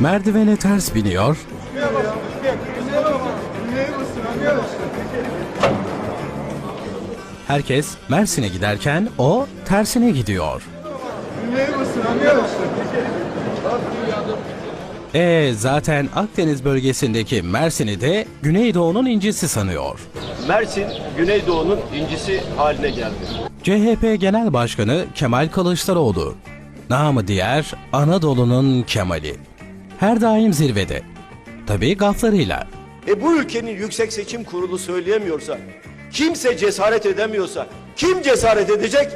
Merdivene ters biniyor, herkes Mersin'e giderken o tersine gidiyor. E zaten Akdeniz bölgesindeki Mersin'i de Güneydoğu'nun incisi sanıyor. Mersin, Güneydoğu'nun incisi haline geldi. CHP Genel Başkanı Kemal Kılıçdaroğlu. Namı diğer Anadolu'nun Kemali. Her daim zirvede. Tabii gaflarıyla. E bu ülkenin Yüksek Seçim Kurulu söyleyemiyorsa, kimse cesaret edemiyorsa, kim cesaret edecek?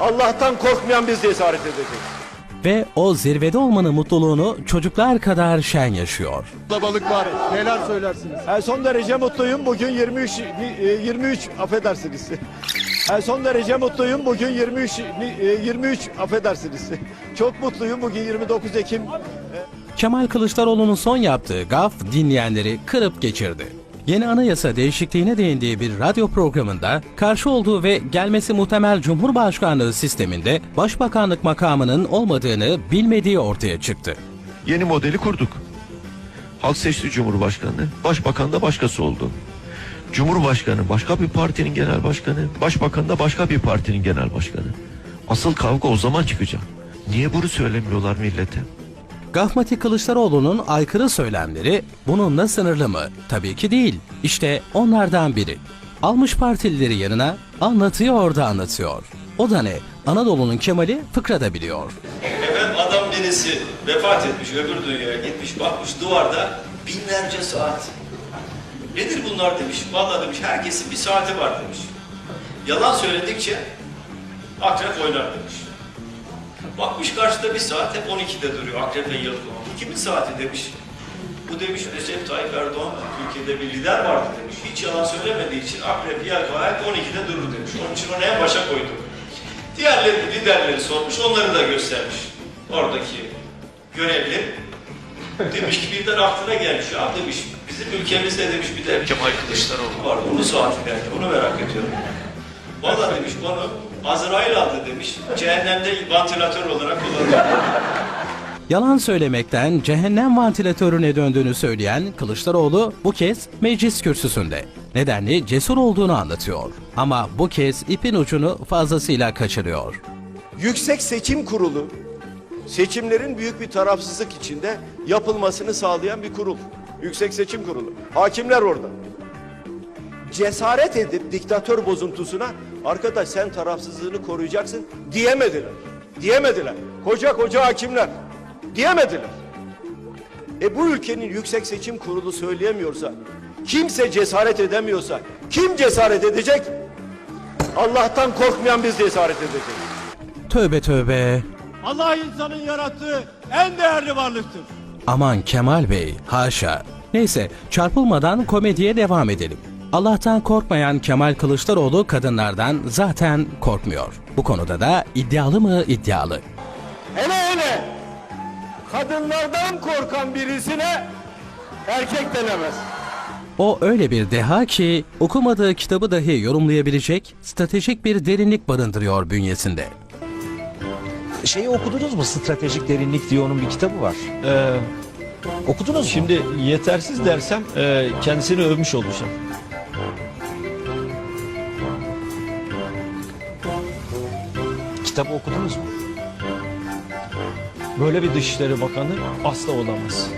Allah'tan korkmayan biz cesaret edeceğiz. Ve o zirvede olmanın mutluluğunu çocuklar kadar şen yaşıyor. balık var. Neler söylersiniz? En son derece mutluyum bugün 23 e, 23 affedersiniz. En son derece mutluyum bugün 23 e, 23 affedersiniz. Çok mutluyum bugün 29 Ekim. Kemal Kılıçdaroğlu'nun son yaptığı gaf dinleyenleri kırıp geçirdi. Yeni anayasa değişikliğine değindiği bir radyo programında karşı olduğu ve gelmesi muhtemel Cumhurbaşkanlığı sisteminde başbakanlık makamının olmadığını bilmediği ortaya çıktı. Yeni modeli kurduk. Halk seçti Cumhurbaşkanı, Başbakan da başkası oldu. Cumhurbaşkanı başka bir partinin genel başkanı, Başbakan da başka bir partinin genel başkanı. Asıl kavga o zaman çıkacak. Niye bunu söylemiyorlar millete? Gafmati Kılıçdaroğlu'nun aykırı söylemleri bununla sınırlı mı? Tabii ki değil. İşte onlardan biri. Almış partilileri yanına anlatıyor da anlatıyor. O da ne? Anadolu'nun Kemal'i fıkrada biliyor. Efendim adam birisi vefat etmiş, öbür dünyaya gitmiş, bakmış duvarda binlerce saat. Nedir bunlar demiş. Vallahi demiş herkesin bir saati var demiş. Yalan söyledikçe akrep oynar demiş. Bakmış karşıda bir saat hep 12'de duruyor. Akrep ve yıldız. Bu kimin saati demiş. Bu demiş Recep Tayyip Erdoğan Türkiye'de bir lider vardı demiş. Hiç yalan söylemediği için akrep yelkoğayak 12'de durur demiş. Onun için onu en başa koydum. Diğerleri liderleri sormuş, onları da göstermiş. Oradaki görevli. Demiş ki birden aklına gelmiş. Ya demiş, bizim ülkemizde demiş bir de Kemal Kılıçdaroğlu var. Onun saati nerede? Onu merak ediyorum. Valla demiş bana Azrail aldı demiş. Cehennemde vantilatör olarak kullanıyor. Yalan söylemekten cehennem vantilatörüne döndüğünü söyleyen Kılıçdaroğlu bu kez meclis kürsüsünde. Nedenli cesur olduğunu anlatıyor. Ama bu kez ipin ucunu fazlasıyla kaçırıyor. Yüksek Seçim Kurulu seçimlerin büyük bir tarafsızlık içinde yapılmasını sağlayan bir kurul. Yüksek Seçim Kurulu. Hakimler orada. Cesaret edip diktatör bozuntusuna arkadaş sen tarafsızlığını koruyacaksın diyemediler. Diyemediler. Koca koca hakimler diyemediler. E bu ülkenin Yüksek Seçim Kurulu söyleyemiyorsa, kimse cesaret edemiyorsa, kim cesaret edecek? Allah'tan korkmayan biz cesaret edeceğiz. Tövbe tövbe. Allah insanın yarattığı en değerli varlıktır. Aman Kemal Bey, haşa. Neyse, çarpılmadan komediye devam edelim. Allah'tan korkmayan Kemal Kılıçdaroğlu kadınlardan zaten korkmuyor. Bu konuda da iddialı mı iddialı. Hele hele kadınlardan korkan birisine erkek denemez. O öyle bir deha ki okumadığı kitabı dahi yorumlayabilecek stratejik bir derinlik barındırıyor bünyesinde. Şeyi okudunuz mu? Stratejik Derinlik diye onun bir kitabı var. Ee, Okudunuz mu? şimdi yetersiz dersem e, kendisini övmüş olacağım. Kitabı okudunuz mu? Böyle bir Dışişleri Bakanı asla olamaz.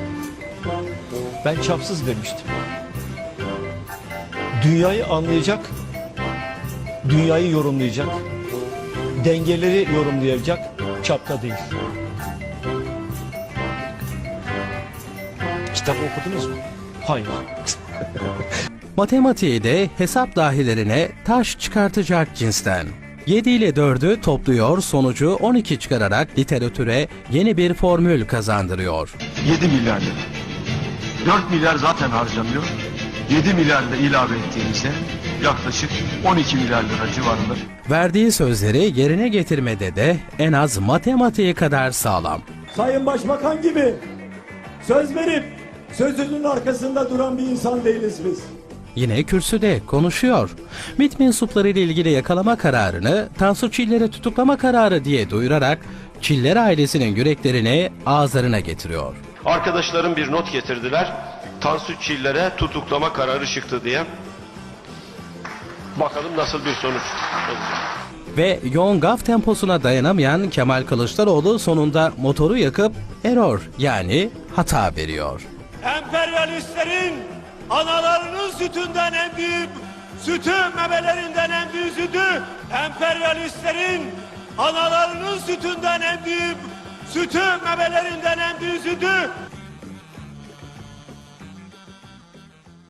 Ben çapsız demiştim. Dünyayı anlayacak, dünyayı yorumlayacak, dengeleri yorumlayacak çapta değil. Kitabı okudunuz mu? Hayır. Matematiği de hesap dahilerine taş çıkartacak cinsten. 7 ile 4'ü topluyor sonucu 12 çıkararak literatüre yeni bir formül kazandırıyor. 7 milyar lira. 4 milyar zaten harcanıyor. 7 milyar da ilave ettiğimizde yaklaşık 12 milyar lira civarında Verdiği sözleri yerine getirmede de en az matematiği kadar sağlam. Sayın Başbakan gibi söz verip sözünün arkasında duran bir insan değiliz biz. Yine kürsüde konuşuyor. MİT mensupları ile ilgili yakalama kararını Tansu Çiller'e tutuklama kararı diye duyurarak Çiller ailesinin yüreklerini ağızlarına getiriyor. Arkadaşlarım bir not getirdiler. Tansu Çiller'e tutuklama kararı çıktı diye. Bakalım nasıl bir sonuç olacak. Ve yoğun gaf temposuna dayanamayan Kemal Kılıçdaroğlu sonunda motoru yakıp error yani hata veriyor. Emperyalistlerin analarının sütünden en büyük sütü, memelerinden en büyük sütü, emperyalistlerin analarının sütünden en büyük sütü, memelerinden en büyük sütü,